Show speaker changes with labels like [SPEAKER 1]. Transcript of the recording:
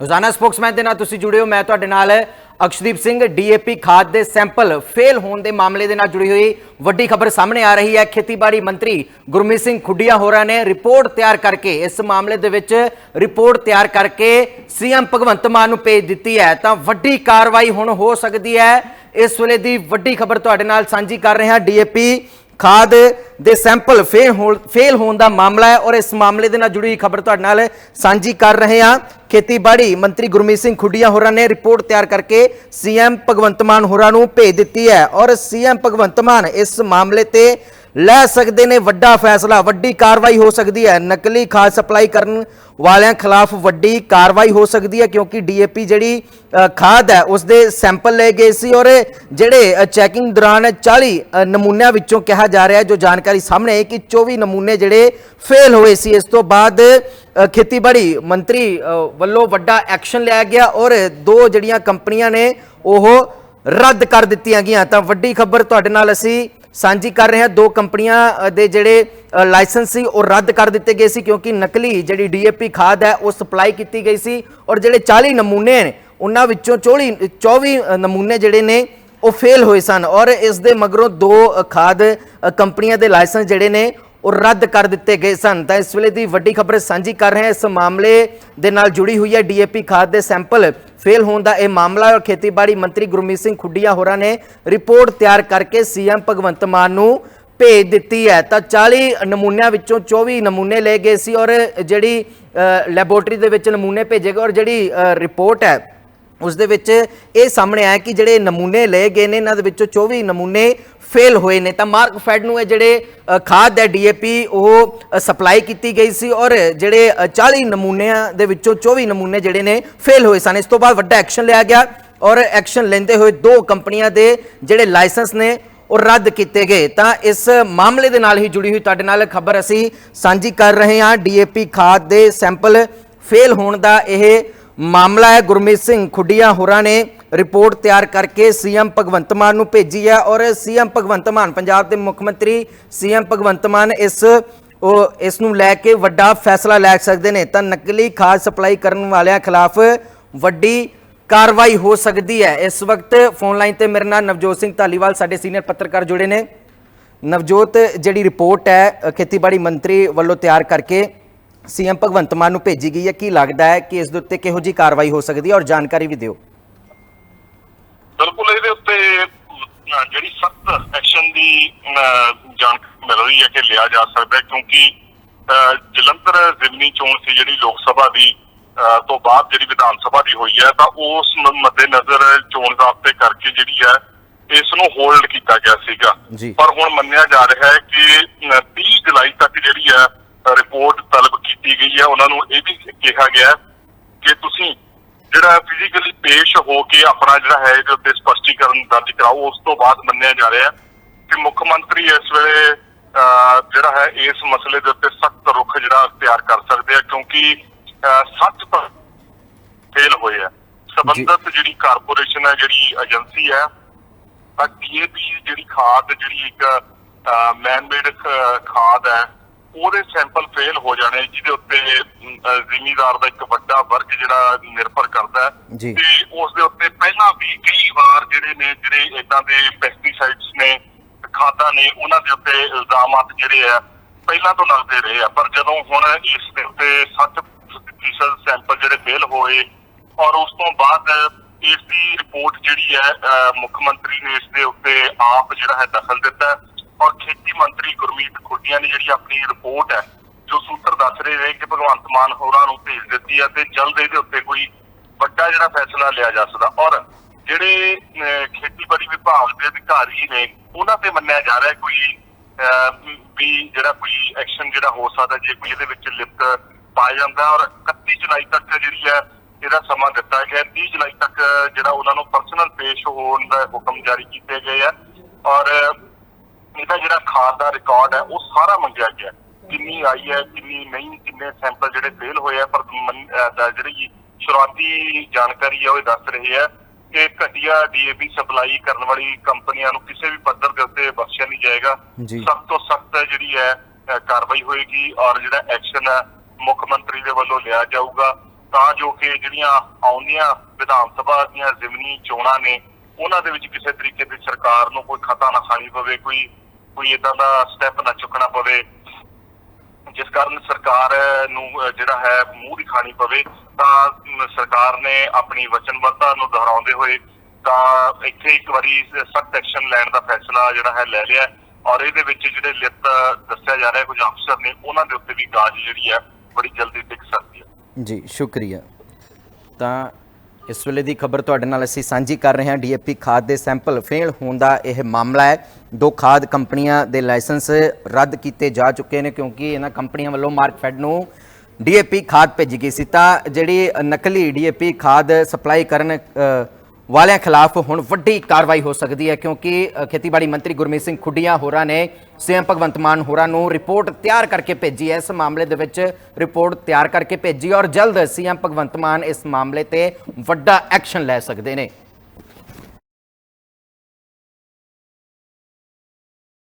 [SPEAKER 1] ਰੋਜ਼ਾਨਾ ਸਪੋਕਸਮੈਨ ਦੇ ਨਾਲ ਤੁਸੀਂ ਜੁੜੇ ਹੋ, ਮੈਂ ਤੁਹਾਡੇ ਨਾਲ ਅਕਸ਼ਦੀਪ ਸਿੰਘ, ਡੀਏਪੀ ਖਾਦ ਦੇ ਸੈਂਪਲ ਫੇਲ ਹੋਣ ਦੇ ਮਾਮਲੇ ਦੇ ਨਾਲ ਜੁੜੀ ਹੋਈ ਵੱਡੀ ਖਬਰ ਸਾਹਮਣੇ ਆ ਰਹੀ ਹੈ। ਖੇਤੀਬਾੜੀ ਮੰਤਰੀ ਗੁਰਮੀਤ ਸਿੰਘ ਖੁੱਡੀਆ ਹੋਰਾਂ ਨੇ ਰਿਪੋਰਟ ਤਿਆਰ ਕਰਕੇ, ਇਸ ਮਾਮਲੇ ਦੇ ਵਿੱਚ ਰਿਪੋਰਟ ਤਿਆਰ ਕਰਕੇ ਸੀਐਮ ਭਗਵੰਤ ਮਾਨ ਨੂੰ ਭੇਜ ਦਿੱਤੀ ਹੈ। ਤਾਂ ਵੱਡੀ ਕਾਰਵਾਈ ਹੁਣ ਹੋ ਸਕਦੀ ਹੈ। ਇਸ ਵੇਲੇ ਦੀ ਵੱਡੀ ਖਬਰ ਤੁਹਾਡੇ ਨਾਲ ਸਾਂਝੀ ਕਰ ਰਹੇ ਹਾਂ ਡੀਏਪੀ ਖਾਦ ਦੇ ਸੈਂਪਲ ਫੇਲ ਹੋਣ ਫੇਲ ਹੋਣ ਦਾ ਮਾਮਲਾ ਹੈ ਔਰ ਇਸ ਮਾਮਲੇ ਦੇ ਨਾਲ ਜੁੜੀ ਹੋਈ ਖਬਰ ਤੁਹਾਡੇ ਨਾਲ ਸਾਂਝੀ ਕਰ ਰਹੇ ਹਾਂ। ਖੇਤੀਬਾੜੀ ਮੰਤਰੀ ਗੁਰਮੀਤ ਸਿੰਘ ਖੁੱਡੀਆਂ ਹੋਰਾਂ ਨੇ ਰਿਪੋਰਟ ਤਿਆਰ ਕਰਕੇ ਸੀਐਮ ਭਗਵੰਤ ਮਾਨ ਹੋਰਾਂ ਨੂੰ ਭੇਜ ਦਿੱਤੀ ਹੈ ਔਰ ਸੀਐਮ ਭਗਵੰਤ ਮਾਨ ਇਸ ਮਾਮਲੇ ਤੇ ਲੈ ਸਕਦੇ ਨੇ ਵੱਡਾ ਫੈਸਲਾ, ਵੱਡੀ ਕਾਰਵਾਈ ਹੋ ਸਕਦੀ ਹੈ। ਨਕਲੀ ਖਾਦ ਸਪਲਾਈ ਕਰਨ ਵਾਲਿਆਂ ਖਿਲਾਫ ਵੱਡੀ ਕਾਰਵਾਈ ਹੋ ਸਕਦੀ ਹੈ, ਕਿਉਂਕਿ ਡੀਏਪੀ ਜਿਹੜੀ ਖਾਦ ਹੈ ਉਸ ਦੇ ਸੈਂਪਲ ਲਏ ਗਏ ਸੀ ਔਰ ਜਿਹੜੇ ਚੈਕਿੰਗ ਦੌਰਾਨ 40 ਨਮੂਨਿਆਂ ਵਿੱਚੋਂ ਕਿਹਾ ਜਾ ਰਿਹਾ ਹੈ, ਜੋ ਜਾਣਕਾਰੀ ਸਾਹਮਣੇ ਹੈ ਕਿ 24 ਨਮੂਨੇ ਜਿਹੜੇ ਫੇਲ ਹੋਏ ਸੀ। ਇਸ ਤੋਂ ਬਾਅਦ ਖੇਤੀਬਾੜੀ ਮੰਤਰੀ ਵੱਲੋਂ ਵੱਡਾ ਐਕਸ਼ਨ ਲਿਆ ਗਿਆ ਔਰ ਦੋ ਜਿਹੜੀਆਂ ਕੰਪਨੀਆਂ ਨੇ, ਉਹ ਰੱਦ ਕਰ ਦਿੱਤੀਆਂ ਗਈਆਂ। ਤਾਂ ਵੱਡੀ ਖਬਰ ਤੁਹਾਡੇ ਨਾਲ ਅਸੀਂ ਸਾਂਝੀ ਕਰ ਰਹੇ ਹਾਂ। ਦੋ ਕੰਪਨੀਆਂ ਦੇ ਜਿਹੜੇ ਲਾਇਸੈਂਸ ਸੀ, ਉਹ ਰੱਦ ਕਰ ਦਿੱਤੇ ਗਏ ਸੀ ਕਿਉਂਕਿ ਨਕਲੀ ਜਿਹੜੀ ਡੀਏਪੀ ਖਾਦ ਹੈ, ਉਹ ਸਪਲਾਈ ਕੀਤੀ ਗਈ ਸੀ ਔਰ ਜਿਹੜੇ 40 ਨਮੂਨੇ ਨੇ, ਉਹਨਾਂ ਵਿੱਚੋਂ 24 24 ਨਮੂਨੇ ਜਿਹੜੇ ਨੇ, ਉਹ ਫੇਲ ਹੋਏ ਸਨ ਔਰ ਇਸ ਦੇ ਮਗਰੋਂ ਦੋ ਖਾਦ ਕੰਪਨੀਆਂ ਦੇ ਲਾਇਸੈਂਸ ਜਿਹੜੇ ਨੇ ਉਹ ਰੱਦ ਕਰ ਦਿੱਤੇ ਗਏ ਸਨ। ਤਾਂ ਇਸ ਵੇਲੇ ਦੀ ਵੱਡੀ ਖਬਰ ਸਾਂਝੀ ਕਰ ਰਹੇ ਹਾਂ। ਇਸ ਮਾਮਲੇ ਦੇ ਨਾਲ ਜੁੜੀ ਹੋਈ ਹੈ ਡੀਏਪੀ ਖਾਦ ਦੇ ਸੈਂਪਲ। ਫੇਲ ਹੋਣ ਦਾ ਇਹ ਮਾਮਲਾ ਔਰ ਖੇਤੀਬਾੜੀ ਮੰਤਰੀ ਗੁਰਮੀਤ ਸਿੰਘ ਖੁੱਡੀਆਂ ਹੋਰਾਂ ਨੇ ਰਿਪੋਰਟ ਤਿਆਰ ਕਰਕੇ ਸੀਐਮ ਭਗਵੰਤ ਮਾਨ ਨੂੰ ਭੇਜ ਦਿੱਤੀ ਹੈ। ਤਾਂ 40 ਨਮੂਨਿਆਂ ਵਿੱਚੋਂ 24 ਨਮੂਨੇ ਲਏ ਗਏ ਸੀ ਔਰ ਜਿਹੜੀ ਲੈਬੋਰਟਰੀ ਦੇ ਵਿੱਚ ਨਮੂਨੇ ਭੇਜੇ ਗਏ ਔਰ ਜਿਹੜੀ ਰਿਪੋਰਟ ਹੈ, ਉਸ ਦੇ ਵਿੱਚ ਇਹ ਸਾਹਮਣੇ ਆਇਆ ਕਿ ਜਿਹੜੇ ਨਮੂਨੇ ਲਏ ਗਏ ਨੇ, ਇਹਨਾਂ ਦੇ ਵਿੱਚੋਂ 24 ਨਮੂਨੇ ਫੇਲ ਹੋਏ ਨੇ ਤਾਂ ਮਾਰਕ ਫੈਡ ਨੂੰ ਇਹ ਜਿਹੜੇ ਖਾਦ ਹੈ ਡੀਏਪੀ ਉਹ ਸਪਲਾਈ ਕੀਤੀ ਗਈ ਸੀ ਔਰ ਜਿਹੜੇ ਅ, 40 ਨਮੂਨਿਆਂ ਦੇ ਵਿੱਚੋਂ 24 ਨਮੂਨੇ ਜਿਹੜੇ ਨੇ ਫੇਲ ਹੋਏ ਸਨ। ਇਸ ਤੋਂ ਬਾਅਦ ਵੱਡਾ ਐਕਸ਼ਨ ਲਿਆ ਗਿਆ ਔਰ ਐਕਸ਼ਨ ਲੈਂਦੇ ਹੋਏ ਦੋ ਕੰਪਨੀਆਂ ਦੇ ਜਿਹੜੇ ਲਾਇਸੈਂਸ ਨੇ ਉਹ ਰੱਦ ਕੀਤੇ ਗਏ। ਤਾਂ ਇਸ ਮਾਮਲੇ ਦੇ ਨਾਲ ਹੀ ਜੁੜੀ ਹੋਈ ਤੁਹਾਡੇ ਨਾਲ ਖਬਰ ਅਸੀਂ ਸਾਂਝੀ ਕਰ ਰਹੇ ਹਾਂ। ਡੀਏਪੀ ਖਾਦ ਦੇ ਸੈਂਪਲ ਫੇਲ ਹੋਣ ਦਾ ਇਹ ਮਾਮਲਾ ਹੈ। ਗੁਰਮੀਤ ਸਿੰਘ ਖੁੱਡੀਆਂ ਹੋਰਾਂ ਨੇ ਰਿਪੋਰਟ ਤਿਆਰ ਕਰਕੇ ਸੀਐਮ ਭਗਵੰਤ ਮਾਨ ਨੂੰ ਭੇਜੀ ਹੈ ਔਰ ਸੀਐਮ ਭਗਵੰਤ ਮਾਨ, ਪੰਜਾਬ ਦੇ ਮੁੱਖ ਮੰਤਰੀ ਸੀਐਮ ਭਗਵੰਤ ਮਾਨ ਇਸ, ਉਹ ਇਸ ਨੂੰ ਲੈ ਕੇ ਵੱਡਾ ਫੈਸਲਾ ਲੈ ਸਕਦੇ ਨੇ। ਤਾਂ ਨਕਲੀ ਖਾਦ ਸਪਲਾਈ ਕਰਨ ਵਾਲਿਆਂ ਖਿਲਾਫ ਵੱਡੀ ਕਾਰਵਾਈ ਹੋ ਸਕਦੀ ਹੈ। ਇਸ ਵਕਤ ਫੋਨ ਲਾਈਨ ਤੇ ਮੇਰੇ ਨਾਲ ਨਵਜੋਤ ਸਿੰਘ ਧਾਲੀਵਾਲ, ਸਾਡੇ ਸੀਨੀਅਰ ਪੱਤਰਕਾਰ ਜੁੜੇ ਨੇ। ਨਵਜੋਤ, ਜਿਹੜੀ ਰਿਪੋਰਟ ਹੈ ਖੇਤੀਬਾੜੀ ਮੰਤਰੀ ਵੱਲੋਂ ਤਿਆਰ ਕਰਕੇ ਸੀਐਮ ਭਗਵੰਤ ਮਾਨ ਨੂੰ ਭੇਜੀ ਗਈ ਹੈ। ਕੀ ਲੱਗਦਾ ਹੈ ਕਿ ਇਸ ਦੇ ਉੱਤੇ ਕਿਹੋ ਜੀ ਕਾਰਵਾਈ ਹੋ ਸਕਦੀ ਹੈ ਔਰ ਜਾਣਕਾਰੀ ਵੀ ਦਿਓ।
[SPEAKER 2] ਬਿਲਕੁਲ ਇਹਦੇ ਉੱਤੇ ਜਿਹੜੀ ਸਖਤ ਐਕਸ਼ਨ ਦੀ ਜਾਣਕਾਰੀ ਮਿਲ ਰਹੀ ਹੈ ਕਿ ਲਿਆ ਜਾ ਸਕਦਾ ਹੈ ਕਿਉਂਕਿ ਜਲੰਧਰ ਜ਼ਿਮਨੀ ਚੋਣ ਸੀ ਜਿਹੜੀ ਲੋਕ ਸਭਾ ਦੀ ਤੋਂ ਬਾਅਦ ਜਿਹੜੀ ਵਿਧਾਨ ਸਭਾ ਦੀ ਹੋਈ ਹੈ ਤਾਂ ਉਸ ਮ- ਮੱਦੇਨਜ਼ਰ ਚੋਣ ਜ਼ਾਬਤੇ ਕਰਕੇ ਜਿਹੜੀ ਹੈ ਇਸ ਨੂੰ ਹੋਲਡ ਕੀਤਾ ਗਿਆ ਸੀਗਾ। ਪਰ ਹੁਣ ਮੰਨਿਆ ਜਾ ਰਿਹਾ ਹੈ ਕਿ ਅਹ, 30 ਜੁਲਾਈ ਤੱਕ ਜਿਹੜੀ ਹੈ ਰਿਪੋਰਟ ਤਲਬ ਕੀਤੀ ਗਈ ਹੈ ਉਹਨਾਂ ਨੂੰ ਇਹ ਵੀ ਕਿਹਾ ਗਿਆ ਕਿ ਤੁਸੀਂ ਜਿਹੜਾ ਫਿਜ਼ੀਕਲੀ ਪੇਸ਼ ਹੋ ਕੇ ਆਪਣਾ ਜਿਹੜਾ ਹੈ ਇਹਦੇ ਉੱਤੇ ਸਪਸ਼ਟੀਕਰਨ ਦਰਜ ਕਰਾਓ ਉਸ ਤੋਂ ਬਾਅਦ ਮੰਨਿਆ ਜਾ ਰਿਹਾ ਕਿ ਮੁੱਖ ਮੰਤਰੀ ਇਸ ਵੇਲੇ ਜਿਹੜਾ ਹੈ ਇਸ ਮਸਲੇ ਦੇ ਉੱਤੇ ਸਖਤ ਰੁਖ ਜਿਹੜਾ ਅਖਤਿਆਰ ਕਰ ਸਕਦੇ ਆ ਕਿਉਂਕਿ ਅਹ, ਸੱਚ ਫੇਲ ਹੋਏ ਆ। ਸੰਬੰਧਤ ਜਿਹੜੀ ਕਾਰਪੋਰੇਸ਼ਨ ਹੈ ਜਿਹੜੀ ਏਜੰਸੀ ਹੈ ਤਾਂ ਡੀਏਪੀ ਜਿਹੜੀ ਖਾਦ ਜਿਹੜੀ ਇੱਕ ਮੈਨ ਮੇਡ ਖਾਦ ਹੈ ਉਹਦੇ ਸੈਂਪਲ ਫੇਲ ਹੋ ਜਾਣੇ ਜਿਹਦੇ ਉੱਤੇ ਜ਼ਿਮੀਂਦਾਰ ਦਾ ਇੱਕ ਵੱਡਾ ਵਰਗ ਜਿਹੜਾ ਨਿਰਭਰ ਕਰਦਾ। ਤੇ ਉਸ ਦੇ ਉੱਤੇ ਪਹਿਲਾਂ ਵੀ ਕਈ ਵਾਰ ਜਿਹੜੇ ਨੇ ਜਿਹੜੇ ਇਦਾਂ ਦੇ ਪੈਸਟੀਸਾਈਡਸ ਨੇ ਖਾਦਾਂ ਨੇ ਉਹਨਾਂ ਦੇ ਉੱਤੇ ਇਲਜ਼ਾਮਾਤ ਜਿਹੜੇ ਆ ਪਹਿਲਾਂ ਤੋਂ ਲੱਗਦੇ ਰਹੇ ਆ ਪਰ ਜਦੋਂ ਹੁਣ ਇਸ ਦੇ ਉੱਤੇ 60% ਸੈਂਪਲ ਜਿਹੜੇ ਫੇਲ ਹੋਏ ਔਰ ਉਸ ਤੋਂ ਬਾਅਦ ਇਸ ਦੀ ਰਿਪੋਰਟ ਜਿਹੜੀ ਹੈ ਮੁੱਖ ਮੰਤਰੀ ਨੇ ਇਸ ਦੇ ਉੱਤੇ ਆਪ ਜਿਹੜਾ ਹੈ ਦਖਲ ਦਿੱਤਾ ਔਰ ਖੇਤੀ ਮੰਤਰੀ ਗੁਰਮੀਤ ਖੁੱਡੀਆਂ ਨੇ ਜਿਹੜੀ ਆਪਣੀ ਰਿਪੋਰਟ ਹੈ ਜੋ ਸੂਤਰ ਦੱਸ ਰਹੇ ਨੇ ਕਿ ਭਗਵੰਤ ਮਾਨ ਹੋਰਾਂ ਨੂੰ ਭੇਜ ਦਿੱਤੀ ਹੈ ਤੇ ਜਲਦ ਇਹਦੇ ਉੱਤੇ ਕੋਈ ਵੱਡਾ ਜਿਹੜਾ ਫੈਸਲਾ ਲਿਆ ਜਾ ਸਕਦਾ। ਔਰ ਜਿਹੜੇ ਖੇਤੀਬਾੜੀ ਵਿਭਾਗ ਦੇ ਅਧਿਕਾਰੀ ਨੇ ਉਹਨਾਂ ਤੇ ਮੰਨਿਆ ਜਾ ਰਿਹਾ ਕੋਈ ਅਹ, ਵੀ ਜਿਹੜਾ ਕੋਈ ਐਕਸ਼ਨ ਜਿਹੜਾ ਹੋ ਸਕਦਾ ਜੇ ਕੋਈ ਇਹਦੇ ਵਿੱਚ ਲਿਪਤ ਪਾਇਆ ਜਾਂਦਾ। ਔਰ 31 ਜੁਲਾਈ ਤੱਕ ਜਿਹੜੀ ਹੈ ਇਹਦਾ ਸਮਾਂ ਦਿੱਤਾ ਗਿਆ ਹੈ। 30 ਜੁਲਾਈ ਤੱਕ ਜਿਹੜਾ ਉਹਨਾਂ ਨੂੰ ਪਰਸਨਲ ਪੇਸ਼ ਹੋਣ ਦਾ ਹੁਕਮ ਜਾਰੀ ਕੀਤੇ ਗਏ ਆ ਔਰ ਇਹਦਾ ਜਿਹੜਾ ਖਾਦ ਦਾ ਰਿਕਾਰਡ ਹੈ ਉਹ ਸਾਰਾ ਮੰਗਿਆ ਗਿਆ ਕਿੰਨੀ ਆਈ ਹੈ ਕਿੰਨੀ ਨਹੀਂ ਕਿੰਨੇ ਸੈਂਪਲ ਜਿਹੜੇ ਫੇਲ ਹੋਏ ਆ ਪਰ ਜਿਹੜੀ ਸ਼ੁਰੂਆਤੀ ਜਾਣਕਾਰੀ ਹੈ ਉਹ ਦੱਸ ਰਹੀ ਹੈ ਕਿ ਘਟੀਆ ਡੀਏਪੀ ਸਪਲਾਈ ਕਰਨ ਵਾਲੀ ਕੰਪਨੀਆਂ ਨੂੰ ਕਿਸੇ ਵੀ ਪੱਧਰ ਦੇ ਉੱਤੇ ਬਖਸ਼ਿਆ ਨਹੀਂ ਜਾਏਗਾ। ਸਖਤ ਤੋਂ ਸਖਤ ਜਿਹੜੀ ਹੈ ਕਾਰਵਾਈ ਹੋਏਗੀ ਔਰ ਜਿਹੜਾ ਐਕਸ਼ਨ ਹੈ ਮੁੱਖ ਮੰਤਰੀ ਦੇ ਵੱਲੋਂ ਲਿਆ ਜਾਊਗਾ। ਤਾਂ ਜੋ ਕਿ ਜਿਹੜੀਆਂ ਆਉਂਦੀਆਂ ਵਿਧਾਨ ਸਭਾ ਦੀਆਂ ਜ਼ਿਮਨੀ ਚੋਣਾਂ ਨੇ ਉਹਨਾਂ ਦੇ ਵਿੱਚ ਕਿਸੇ ਤਰੀਕੇ ਦੀ ਸਰਕਾਰ ਨੂੰ ਕੋਈ ਖਤਾ ਨਾ ਖਾਣੀ ਪਵੇ ਕੋਈ ਕੋਈ ਇਦਾਂ ਦਾ ਸਟੈਪ ਨਾ ਚੁੱਕਣਾ ਪਵੇ। ਜਿਸ ਕਾਰਨ ਸਰਕਾਰ ਨੂੰ ਜਿਹੜਾ ਹੈ, ਮੂੰਹ ਦੀ ਪਵੇ, ਤਾਂ ਸਰਕਾਰ ਨੇ ਆਪਣੀ ਵਚਨਬੱਧਤਾ ਨੂੰ ਦੁਹਰਾਉਂਦੇ ਹੋਏ ਤਾਂ ਇੱਥੇ ਇੱਕ ਵਾਰੀ ਸਖਤ ਐਕਸ਼ਨ ਲੈਣ ਦਾ ਫੈਸਲਾ ਜਿਹੜਾ ਹੈ ਲੈ ਲਿਆ। ਔਰ ਇਹਦੇ ਵਿੱਚ ਜਿਹੜੇ ਲਿੱਤ ਦੱਸਿਆ ਜਾ ਰਿਹਾ ਕੁਝ ਅਫਸਰ ਨੇ, ਉਹਨਾਂ ਦੇ ਉੱਤੇ ਵੀ ਗਾਜ ਜਿਹੜੀ ਹੈ, ਬੜੀ ਜਲਦੀ ਡਿੱਗ ਸਕਦੀ ਹੈ।
[SPEAKER 1] ਜੀ, ਸ਼ੁਕਰੀਆ। ਤਾਂ ਇਸ ਵੇਲੇ ਦੀ ਖਬਰ ਤੁਹਾਡੇ ਨਾਲ ਅਸੀਂ ਸਾਂਝੀ ਕਰ ਰਹੇ ਹਾਂ। ਡੀਏਪੀ ਖਾਦ ਦੇ ਸੈਂਪਲ ਫੇਲ ਹੋਣ ਦਾ ਇਹ ਮਾਮਲਾ ਹੈ। ਦੋ ਖਾਦ ਕੰਪਨੀਆਂ ਦੇ ਲਾਇਸੈਂਸ ਰੱਦ ਕੀਤੇ ਜਾ ਚੁੱਕੇ ਨੇ ਕਿਉਂਕਿ ਇਹਨਾਂ ਕੰਪਨੀਆਂ ਵੱਲੋਂ ਮਾਰਕਫੈਡ ਨੂੰ ਡੀਏਪੀ ਖਾਦ ਭੇਜੀ ਗਈ ਸੀ। ਤਾਂ ਜਿਹੜੀ ਨਕਲੀ ਡੀਏਪੀ ਖਾਦ ਸਪਲਾਈ ਕਰਨ ਵਾਲਿਆਂ ਖਿਲਾਫ ਹੁਣ ਵੱਡੀ ਕਾਰਵਾਈ ਹੋ ਸਕਦੀ ਹੈ, ਕਿਉਂਕਿ ਖੇਤੀਬਾੜੀ ਮੰਤਰੀ ਗੁਰਮੀਤ ਸਿੰਘ ਖੁੱਡੀਆਂ ਹੋਰਾਂ ਨੇ ਸੀਐਮ ਭਗਵੰਤ ਮਾਨ ਹੋਰਾਂ ਨੂੰ ਰਿਪੋਰਟ ਤਿਆਰ ਕਰਕੇ ਭੇਜੀ ਹੈ। ਇਸ ਮਾਮਲੇ ਦੇ ਵਿੱਚ ਰਿਪੋਰਟ ਤਿਆਰ ਕਰਕੇ ਭੇਜੀ ਔਰ ਜਲਦ ਸੀਐਮ ਭਗਵੰਤ ਮਾਨ ਇਸ ਮਾਮਲੇ ਤੇ ਵੱਡਾ ਐਕਸ਼ਨ ਲੈ ਸਕਦੇ ਨੇ।